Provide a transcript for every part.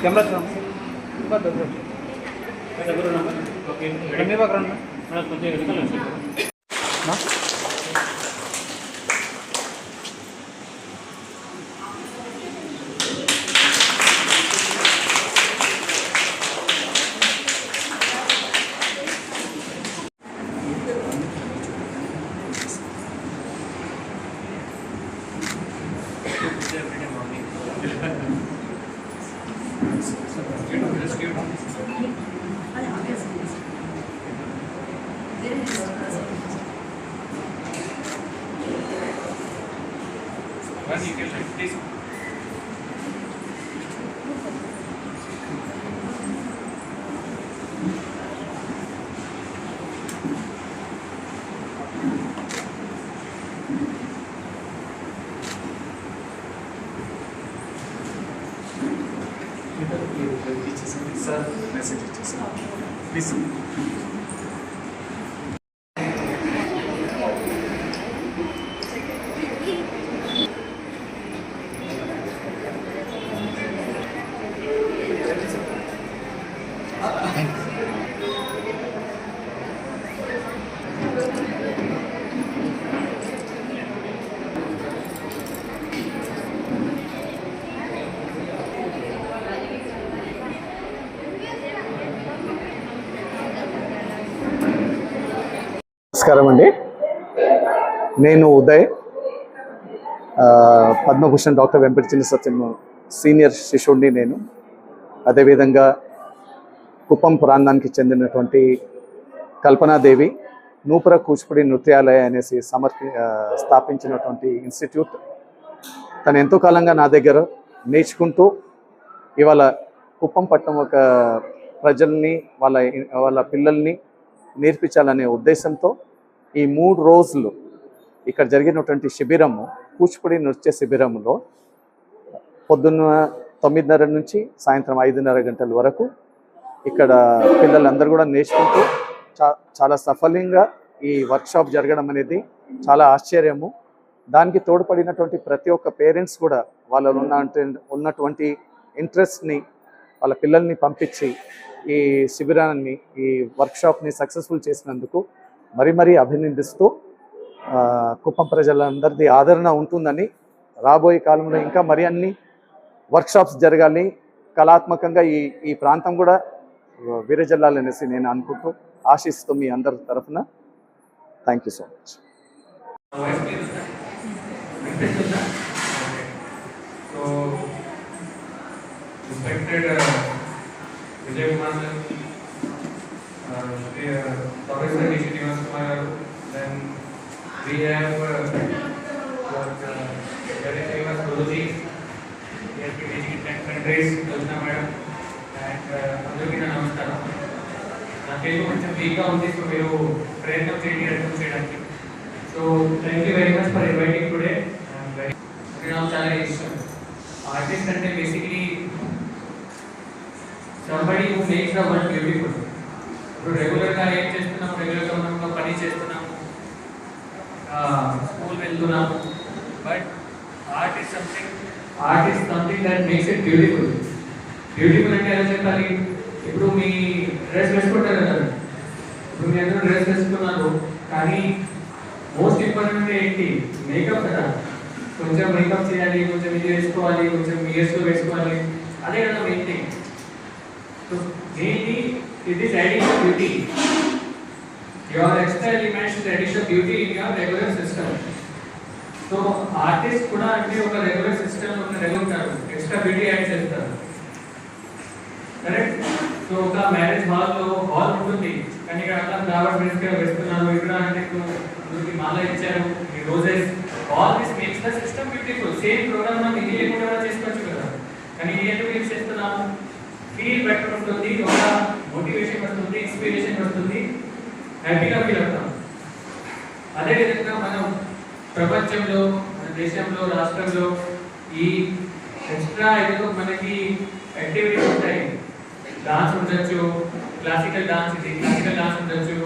ಎಂಬತ್ತು ಗ್ರಾಮ್ ಇಪ್ಪತ್ತು gram okay ಕಡಿಮೆ ಬಾಗ್ರೌಂಡ್ ಮೇಡಮ್ పక్కన సార్ Listen. నమస్కారం అండి. నేను ఉదయ్ పద్మభూషణ్ డాక్టర్ వెంకటచిన్న సత్యం సీనియర్ శిష్యుడిని నేను. అదేవిధంగా కుప్పం ప్రాంతానికి చెందినటువంటి కల్పనాదేవి నూపుర కూచిపూడి నృత్యాలయ అనేసి సమర్పి స్థాపించినటువంటి ఇన్స్టిట్యూట్. తను ఎంతో కాలంగా నా దగ్గర నేర్చుకుంటూ ఇవాళ కుప్పం పట్టణం ఒక ప్రజల్ని వాళ్ళ వాళ్ళ పిల్లల్ని నేర్పించాలనే ఉద్దేశంతో ఈ మూడు రోజులు ఇక్కడ జరిగినటువంటి శిబిరము కూచిపూడి నృత్య శిబిరంలో పొద్దున్న తొమ్మిదిన్నర నుంచి సాయంత్రం ఐదున్నర గంటల వరకు ఇక్కడ పిల్లలందరూ కూడా నేర్చుకుంటూ చా చాలా సఫలంగా ఈ వర్క్షాప్ జరగడం అనేది చాలా ఆశ్చర్యము. దానికి తోడ్పడినటువంటి ప్రతి ఒక్క పేరెంట్స్ కూడా వాళ్ళలో ఉన్న ఉన్నటువంటి ఇంట్రెస్ట్ని వాళ్ళ పిల్లల్ని పంపించి ఈ శిబిరాన్ని ఈ వర్క్షాప్ని సక్సెస్ఫుల్ చేసినందుకు మరీ మరీ అభినందిస్తూ కుప్పం ప్రజలందరిది ఆదరణ ఉంటుందని రాబోయే కాలంలో ఇంకా మరి అన్ని వర్క్షాప్స్ జరగాలి. కళాత్మకంగా ఈ ఈ ప్రాంతం కూడా విరజల్లాలనేసి నేను అనుకుంటూ ఆశిస్తూ మీ అందరి తరఫున thank you so much. So, Kumar we have uh, what, uh, very famous Guruji, he has been teaching in 10 countries, Rajna madam, and uh, అందరికీ నా నమస్కారం నా తెలుగు కొంచెం వీక్గా ఉంది సో మీరు ప్రయత్నం చేయండి అర్థం చేయడానికి so thank you very much for inviting today నాకు చాలా ఇష్టం ఆర్టిస్ట్ అంటే basically somebody who makes the world beautiful ఇప్పుడు రెగ్యులర్గా ఏం చేస్తున్నాం రెగ్యులర్గా మనం ఒక పని చేస్తున్నాము స్కూల్ వెళ్తున్నాము but art is something art is something that makes it beautiful beautiful అంటే ఎలా చెప్పాలి? ఇప్పుడు మీ డ్రెస్ వేసుకుంటారు కదా. ఇప్పుడు మీ అందరూ డ్రెస్ వేసుకున్నారు. కానీ మోస్ట్ ఇంపార్టెంట్ ఏంటి? మేకప్ కదా. కొంచెం మేకప్ చేయాలి కొంచెం ఇది వేసుకోవాలి కొంచెం ఇయర్స్లో వేసుకోవాలి. అదే కదా main thing so mainly it is additional beauty your extra elements additional beauty in your regular system. So artist కూడా అంటే ఒక రెగ్యులర్ సిస్టమ్ ఒక రెగ్యులర్ ఉంటారు. ఎక్స్ట్రా బ్యూటీ యాడ్ చేస్తారు. కరెక్ట్ సో ఒక మ్యారేజ్ హాల్లో హాల్ ఉంటుంది. కానీ ఇక్కడ అట్లా ఫ్లవర్ వేసుకొని వేస్తున్నారు ఇక్కడ అంటే మాల ఇచ్చారు. ఈ roses all this makes the system beautiful same program మనం ఇది లేకుండా కూడా చేసుకోవచ్చు కదా. కానీ ఇది ఎందుకు యూజ్ చేస్తున్నాము? ఫీల్ బెటర్ ఉంటుంది ఒక మోటివేషన్ వస్తుంది ఇన్స్పిరేషన్ వస్తుంది. హ్యాపీగా ఫీల్ అవుతాం. అదేవిధంగా మనం ప్రపంచంలో మన దేశంలో రాష్ట్రంలో ఈ ఎక్స్ట్రా ఏదో మనకి యాక్టివిటీస్ ఉంటాయి. డాన్స్ ఉండొచ్చు క్లాసికల్ డాన్స్ ఇది క్లాసికల్ డాన్స్ ఉండొచ్చు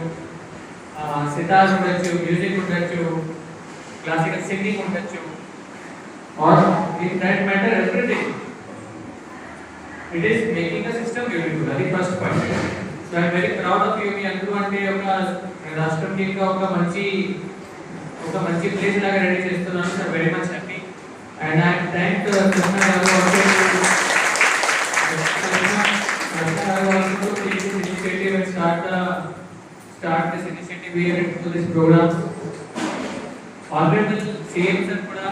సితార్ ఉండొచ్చు మ్యూజిక్ ఉండొచ్చు క్లాసికల్ సింగింగ్ ఉండొచ్చు. Or in that matter everything it is making the system beautiful అది first point I'm very proud of you మీ అందరూ అంటే ఒక రాష్ట్రంకి ఇంకా ఒక మంచి ఒక మంచి ప్లేస్ లాగా రెడీ చేస్తున్నాను. Sir very much happy and I thank Krishna garu initiative and start the start this initiative here this program. Honorable కూడా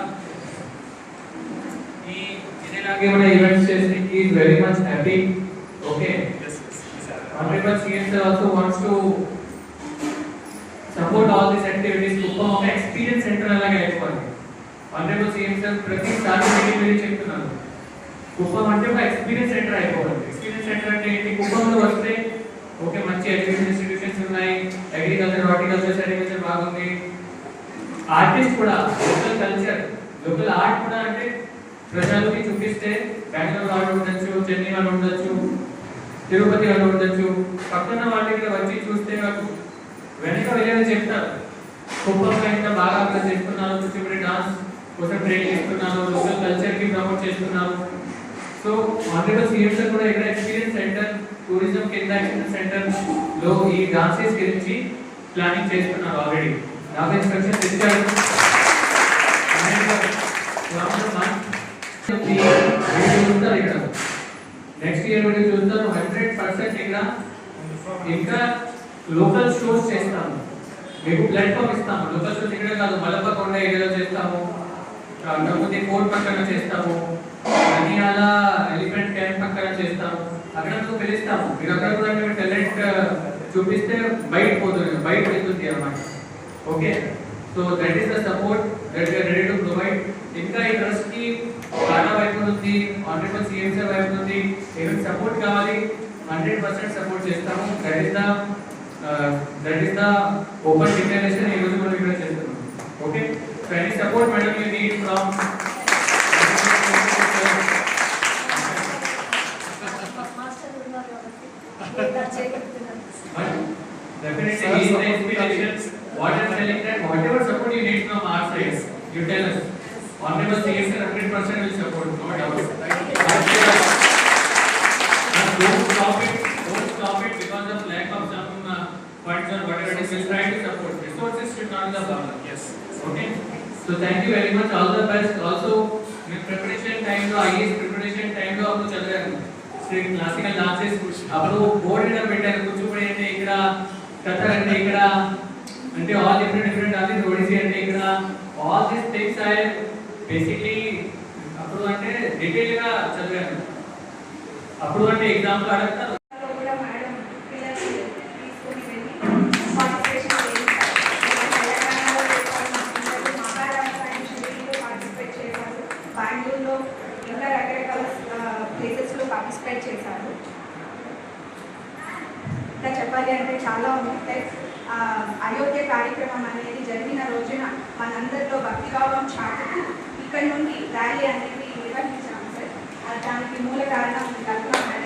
ఈ ఇదేలాగే మన ఈవెంట్స్ చేసి is very much happy okay sir. Honorable uh, also wants to support all these activities. Kuppam ఒక experience centre అలాగే అయిపోవాలి. Honorable CM sir ప్రతిసారి meeting చెప్తున్నాను కుప్పం అంటే ఒక ఎక్స్పీరియన్స్ సెంటర్ అయిపోవాలి. ఎక్స్పీరియన్స్ సెంటర్ అంటే ఏంటి? కుప్పంలో వస్తే ఓకే మంచి ఎడ్యుకేషన్ ఇన్స్టిట్యూషన్స్ ఉన్నాయి. అగ్రికల్చర్ హార్టికల్చర్ సెరికల్చర్ బాగుంది. ఆర్టిస్ట్ కూడా లోకల్ కల్చర్ లోకల్ ఆర్ట్ కూడా అంటే ప్రజలకి చూపిస్తే బెంగళూరు వాళ్ళు ఉండొచ్చు చెన్నై వాళ్ళు ఉండొచ్చు. తిరుపతి అని ఉండొచ్చు పక్కన వాళ్ళ వచ్చి చూస్తే నాకు వెనక వెళ్ళని చెప్తారు. కుప్పంలో ఇంకా బాగా అర్థం చేస్తున్నారు కూచిపూడి డాన్స్ కోసం ట్రైన్ చేస్తున్నాను లోకల్ కల్చర్కి ప్రమోట్ చేస్తున్నాను సో ఆనరబుల్ సీఎంస్ కూడా ఇక్కడ ఎక్స్పీరియన్స్ సెంటర్ టూరిజం కింద ఎక్స్పీరియన్స్ సెంటర్లో ఈ డాన్సెస్ గురించి ప్లానింగ్ చేస్తున్నారు ఆల్రెడీ నాకు ఇన్స్ట్రక్షన్స్ ఇచ్చారు. చూస్తారు ఇక్కడ నెక్స్ట్ ఇయర్ వీడియో చూస్తారు హండ్రెడ్ పర్సెంట్ ఇక్కడ ఇంకా లోకల్ షోస్ చేస్తాము. మీకు ప్లాట్ఫామ్ ఇస్తాము. లోకల్ షోస్ ఇక్కడ కాదు మలపకొండ ఏరియాలో చేస్తాము. కాకపోతే కోర్ట్ పక్కన చేస్తాము. అనియాల ఎలిఫెంట్ క్యాంప్ పక్కన చేస్తాము. అక్కడ మీకు పిలుస్తాము. మీరు అక్కడ కూడా మీరు టాలెంట్ చూపిస్తే బయట పోతుంది బయట వెళ్తుంది అన్నమాట. Okay so that is the support that we're ready to provide ఇంకా ఈ ట్రస్ట్కి టాటా వైపు ఉంది ఆనరబుల్ సీఎం సార్ వైపు ఉంది ఏమైనా సపోర్ట్ కావాలి? హండ్రెడ్ పర్సెంట్ సపోర్ట్ చేస్తాము. That is the that is the open declaration ఈ రోజు మనం ఇక్కడ చేస్తున్నాం. Okay? So any support madam you need from Definitely, he is the inspiration. What I'm telling that whatever support you need from our side, you tell us. Honorable CS 100% will support, no doubt. Right? don't stop it, don't stop it because of lack of some uh, funds or whatever it is. We'll try to support. Resources should not be the problem. Yes. Okay. So thank you very much. All the best. Also, preparation time to IAS preparation time to आपको चल रहा है. Classical dances अब लोग board ना बैठे कुछ पढ़े ने इकड़ा कथक ने इकड़ा అంటే all different different office Odissi అంటే ఇక్కడ all this things I basically అప్పుడు అంటే డీటెయిల్గా చదివాను. అప్పుడు అంటే ఎగ్జాంపుల్ అడగతారు మనందరితో భక్తి భావం చాటుతూ ఇక్కడ నుండి ర్యాలీ అనేది నిర్వహించాము సార్. దానికి మూల కారణం కల్పన